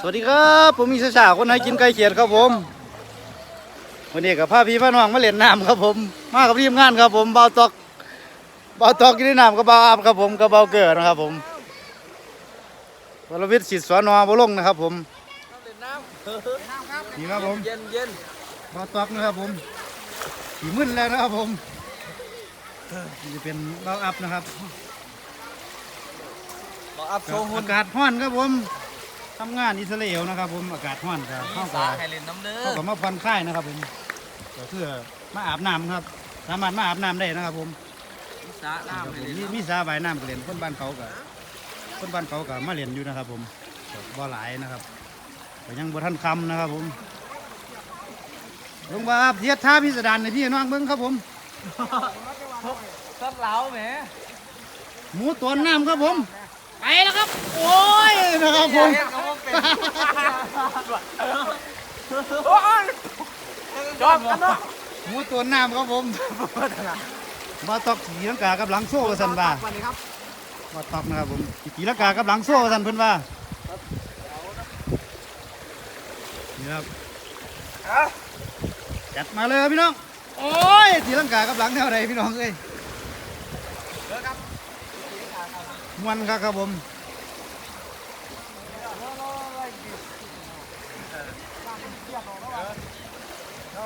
สวัสดีครับผมมีสาวๆคนไหนกินไก่เขียดครับผมวันนี้กับพาพี่พาน้องมาเล่นน้ำครับผม มากับทีมงานครับผมเบาตอกเบาตอกกินในน้ำกับเบาอาบครับผมกับเบาเกิดนะครับผมวรวิทย์สิทธิ์สวนอบลงนะครับผมเล่นน้ำนี่ครับผมเย็นเย็นเบาตอกนะครับผมสีมึนแล้วนะครับผมนี่จะเป็นเบาอัพนะครับบอกอัพโชว์หุ่นอากาศร้อนครับผม ทำงานอิสราเอลนะครับผมอากาศร้อนครับเข้าสากับให้เล่นน้ำเด้อเขาก็มาผ่อนคลายนะครับผมก็คือมาอาบน้ำครับ สามารถมาอาบน้ำได้นะครับผมสาครับน้ำผมให้มีเล่นมีสาว่ายน้ำก็เล่นคนบ้านเขาก็คนบ้านเขาก็มาเล่นอยู่นะครับ ผมก็บ่หลายนะครับก็ยังบ่ทันคำนะครับผมลงมาเทียดท่าพิสดารในพี่น้องเบิ้งครับผม สักเหลาแหมหมูตัวน้ำครับผม ไปแล้วครับ โอ้ยนะครับผม เฮ็ดก็บ่ เป็นโอ้ยจอบกันเนาะหมูตัวน้ำครับผมมาตอกสีลังกากับหลังโซ่สันบ่าสวัสดีครับมาตอกนะครับผมสีลังกากับหลังโซ่สันเพิ่นว่านี่ครับจัดมาเลยพี่น้อง โอ้ยสีลังกากับหลังแนวใดพี่น้องเอ้ยเด้อครับมวนครับครับผม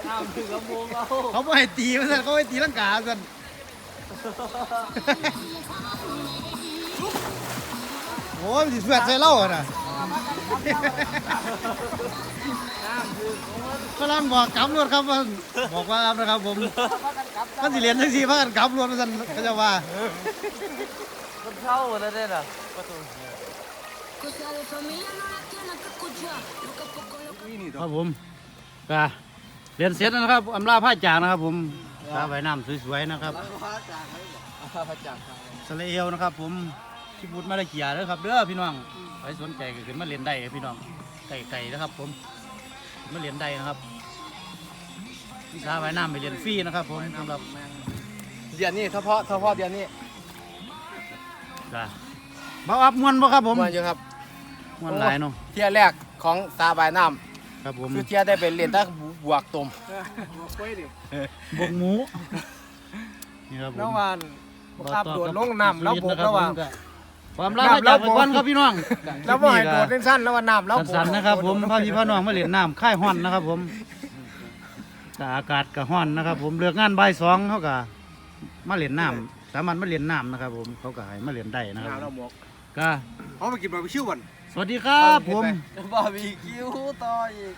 น้ำถึงลำโพงเราเขาบ่ให้ตีมาสันเขาให้ตีลังกาสันโอ้ยมันสิสวดใส่เล่าอะน่ะน้ำถึงกำลังบอกกำรวดครับว่าบอกว่าครับนะครับผมมันสิเรียนจังซี่พากันกำรวดมาสันเขาจะว่ามันเข้าแล้วได้เหรอประตู Cosa de familia no la tiene que escuchar. Lo que poco lo ครับผมก็ เรียนเสร็จแล้วนะครับอำลาผ้าจากนะครับ ผมตาใบน้ำสวยๆนะครับพระจากไหมพระจากครับสะเลเอวนะครับ ผมชิบุตมาเลเกียเด้อครับเด้อพี่น้องใครสนใจก็ขึ้นมาเรียนได้พี่น้องไก่ไก่นะครับ ผมขึ้นมาเรียนได้นะครับวิชาใบน้ำไปเรียนฟรีนะครับ ผมสำหรับเดือนนี้เฉพาะเฉพาะเดือนนี้ก็บ่อับมวนบ่ครับผมมาอยู่ครับมวนหลายเนาะเที่ยแรกของสาบายน้ำครับผม คือเที่ยได้ไปเรียนตั้ง บวกตมบกหมูนี่ครับผมระหว่างขับโดดลงน้ำแล้วบกระหว่างความรักจากไปก่อนครับพี่น้องแล้วบ่ให้โดดสั้นๆแล้วว่าน้ำแล้วบกสั้นๆนะครับ ผมพาพี่พาน้องมาเล่นน้ำค่ายห้อนนะครับผมแต่อากาศก็ห้อนนะครับ ผมเลือกงานบ่ายสองเขาก็มาเล่นน้ำสามารถมาเล่นน้ำนะครับ ผมเขาก็ให้มาเล่นได้นะครับน้ำแล้วหมกก็เขาไปกินบาร์บีคิวก่อนสวัสดีครับผมบาร์บีคิวต่ออีก